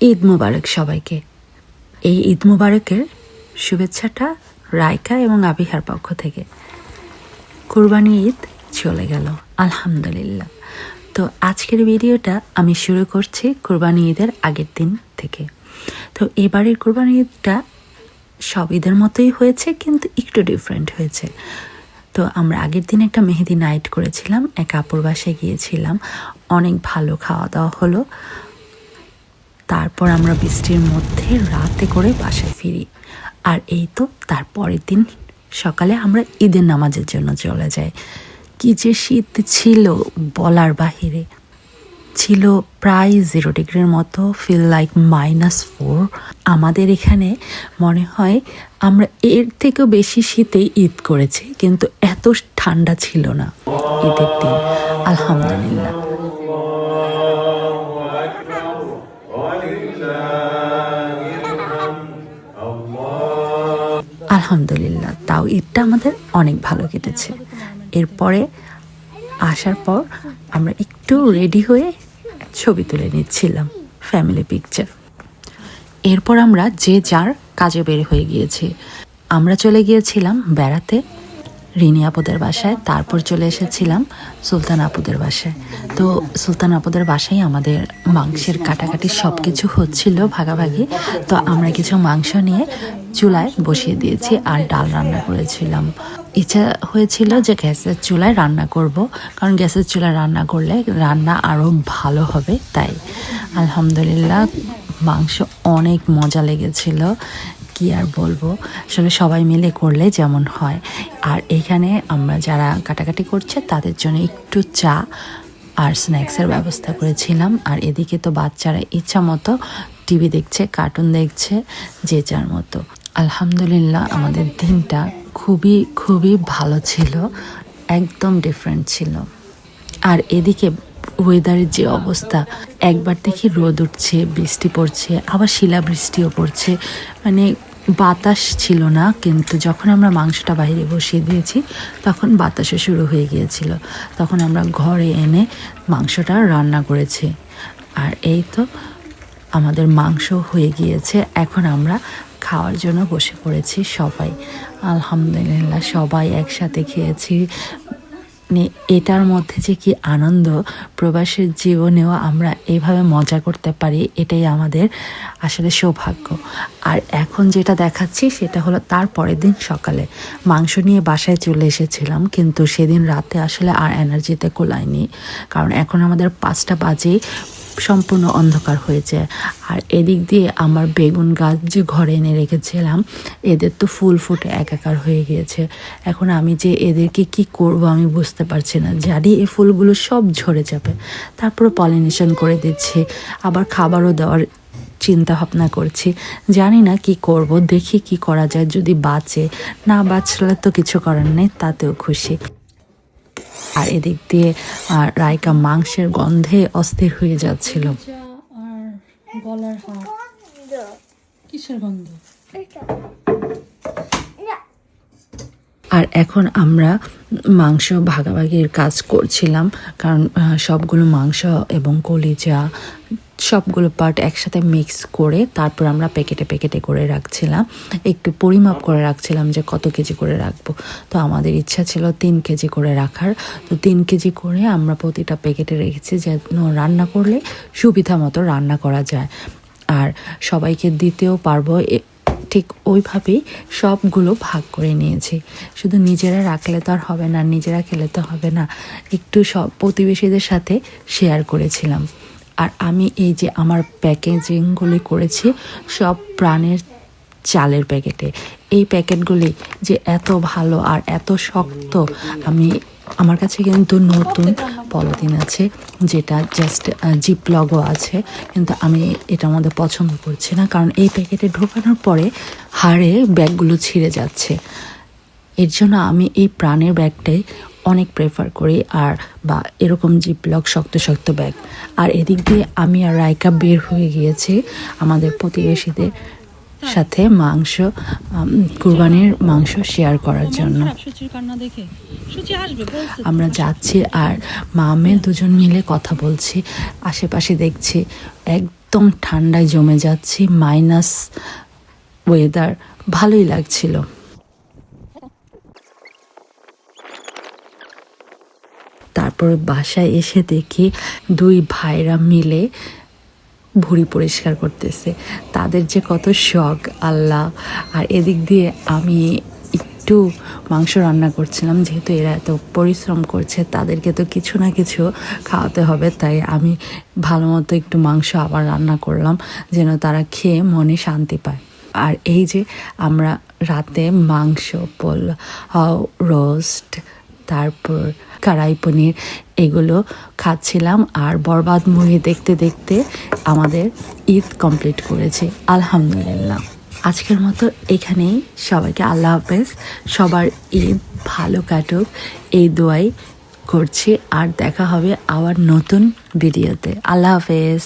ঈদ মুবারক সবাইকে। এই ঈদ মুবারকের শুভেচ্ছাটা রায়কা এবং আবিহার পক্ষ থেকে। কুরবানি ঈদ চলে গেল, আলহামদুলিল্লাহ। তো আজকের ভিডিওটা আমি শুরু করছি কুরবানি ঈদের আগের দিন থেকে। তো এবারের কুরবানি ঈদটা সব ঈদের মতোই হয়েছে, কিন্তু একটু ডিফারেন্ট হয়েছে। তো আমরা আগের দিন একটা মেহেদি নাইট করেছিলাম, এক আপুর বাসায় গিয়েছিলাম। অনেক ভালো খাওয়া দাওয়া হলো। তারপর আমরা বৃষ্টির মধ্যে রাতে করে বাসায় ফিরি। আর এই তো তার পরের দিন সকালে আমরা ঈদের নামাজের জন্য চলে যাই। কি যে শীত ছিল বলার বাহিরে। ছিল প্রায় জিরো ডিগ্রির মতো ফিল লাইক মাইনাস ফোর আমাদের এখানে মনে হয় আমরা এর থেকেও বেশি শীতে ঈদ করেছি, কিন্তু এত ঠান্ডা ছিল না ঈদের দিন। আলহামদুলিল্লাহ। আলহামদুলিল্লাহ, তাও ঈদটা আমাদের অনেক ভালো কেটেছে। এরপরে আসার পর আমরা একটু রেডি হয়ে ছবি তুলে নিচ্ছিলাম ফ্যামিলি পিকচার এরপর আমরা যে যার কাজে বের হয়ে গিয়েছি। আমরা চলে গিয়েছিলাম বেড়াতে। রিনি আপুদের বাসায়, তারপর চলে এসেছিলাম সুলতান আপুদের বাসায়। তো সুলতান আপুদের বাসায় আমাদের মাংসের কাটাকাটি সব কিছু হচ্ছিল ভাগাভাগি। তো আমরা কিছু মাংস নিয়ে চুলায় বসিয়ে দিয়েছি আর ডাল রান্না করেছিলাম। ইচ্ছা হয়েছিল যে গ্যাসের চুলায় রান্না করব, কারণ গ্যাসের চুলায় রান্না করলে রান্না আরও ভালো হবে, তাই। আলহামদুলিল্লাহ, মাংস অনেক মজা লেগেছিল। কি আর বলব? আসলে সবাই মিলে করলে যেমন হয়। আর এখানে আমরা যারা কাটাকাটি করছে, তাদের জন্য একটু চা আর স্ন্যাক্সের ব্যবস্থা করেছিলাম। আর এদিকে তো বাচ্চারা ইচ্ছা মতো টিভি দেখছে কার্টুন দেখছে, যে যার মতো। আলহামদুলিল্লাহ, আমাদের দিনটা খুবই খুবই ভালো ছিল। একদম ডিফারেন্ট ছিল। আর এদিকে ওয়েদারের যে অবস্থা, একবার দেখি রোদ উঠছে, বৃষ্টি পড়ছে, আবার শিলাবৃষ্টিও পড়ছে। মানে বাতাস ছিল না, কিন্তু যখন আমরা মাংসটা বাইরে বসিয়ে দিয়েছি, তখন বাতাসও শুরু হয়ে গিয়েছিল। তখন আমরা ঘরে এনে মাংসটা রান্না করেছি। আর এই তো আমাদের মাংস হয়ে গিয়েছে। এখন আমরা খাওয়ার জন্য বসে পড়েছি সবাই। আলহামদুলিল্লাহ, সবাই একসাথে খেয়েছি। মানে এটার মধ্যে যে কি আনন্দ, প্রবাসের জীবনেও আমরা এভাবে মজা করতে পারি, এটাই আমাদের আসলে সৌভাগ্য। আর এখন যেটা দেখাচ্ছি সেটা হলো তার পরের দিন সকালে। মাংস নিয়ে বাসায় চলে এসেছিলাম, কিন্তু সেদিন রাতে আসলে আর এনার্জিতে কোলায়নি। কারণ এখন আমাদের পাঁচটা বাজেই সম্পূর্ণ অন্ধকার হয়েছে। আর এদিক দিয়ে আমার বেগুন গাছ যে ঘরে এনে রেখেছিলাম, এদের তো ফুল ফুটে একাকার হয়ে গিয়েছে। এখন আমি যে এদেরকে কি করব আমি বুঝতে পারছি না। জানি এই ফুলগুলো সব ঝরে যাবে। তারপরে পলিনেশন করে দিচ্ছি। আবার খাবারও দেওয়ার চিন্তা ভাবনা করছি। জানি না কি করব, দেখি কি করা যায় যদি বাঁচে। না বাঁচলে তো কিছু করার নেই, তাতেও খুশি। আর এদিক দিয়ে রায়কা মাংসের গন্ধে অস্থির হয়ে যাচ্ছিল। আর এখন আমরা মাংস ভাগাভাগির কাজ করছিলাম, কারণ সবগুলো মাংস এবং কলিজা সবগুলো পার্ট একসাথে মিক্স করে তারপর আমরা প্যাকেটে প্যাকেটে করে রাখছিলাম। একটু পরিমাপ করে রাখছিলাম যে কত কেজি করে রাখব। তো আমাদের ইচ্ছা ছিল তিন কেজি করে রাখার। তো তিন কেজি করে আমরা প্রতিটা প্যাকেটে রেখেছি যেন রান্না করলে সুবিধা মতো রান্না করা যায়। আর সবাইকে দিতেও পারব। ঠিক ওইভাবেই সবগুলো ভাগ করে নিয়েছি। শুধু নিজেরা রাখলে তো আর হবে না, নিজেরা খেলে তো হবে না। একটু সব প্রতিবেশীদের সাথে শেয়ার করেছিলাম। আর আমি এই যে আমার প্যাকেজিংগুলি করেছি, সব প্রাণের চালের প্যাকেটে। এই প্যাকেটগুলি যে এত ভালো আর এত শক্ত, আমি, আমার কাছে কিন্তু নতুন পলিথিন আছে, যেটা জাস্ট জিপ লগও আছে, কিন্তু আমি এটা আমাদের পছন্দ করছি না, কারণ এই প্যাকেটে ঢোকানোর পরে হাড়ে ব্যাগগুলো ছিঁড়ে যাচ্ছে। এর জন্য আমি এই প্রাণের ব্যাগটাই অনেক প্রেফার করি আর বা এরকম জিপলক শক্ত শক্ত ব্যাগ আর এদিক দিয়ে আমি আর রায়কা বের হয়ে গিয়েছি আমাদের প্রতিবেশীদের সাথে মাংস কুরবানির মাংস শেয়ার করার জন্য। আমরা যাচ্ছি আর মা মেয়ে দুজন মিলে কথা বলছি। আশেপাশে দেখছি একদম ঠান্ডায় জমে যাচ্ছি মাইনাস ওয়েদার ভালোই লাগছিল। তারপর বাসায় এসে দেখি দুই ভাইরা মিলে ভুঁড়ি পরিষ্কার করতেছে। তাদের যে কত শখ, আল্লাহ। আর এদিক দিয়ে আমি একটু মাংস রান্না করছিলাম, যেহেতু এরা এত পরিশ্রম করছে, তাদেরকে তো কিছু না কিছু খাওয়াতে হবে। তাই আমি ভালো মতো একটু মাংস আবার রান্না করলাম, যেন তারা খেয়ে মনে শান্তি পায়। আর এই যে আমরা রাতে মাংস পোল রোস্ট তারপর কড়াই পনির এগুলো খাচ্ছিলাম আর বরবাদ মুভি দেখতে দেখতে আমাদের ঈদ কমপ্লিট করেছে। আলহামদুলিল্লাহ। আজকের মতো এখানেই সবাইকে আল্লাহ হাফেজ। সবার ঈদ ভালো কাটুক। এই দোয়াই করছি। আর দেখা হবে আবার নতুন ভিডিওতে। আল্লাহ হাফেজ।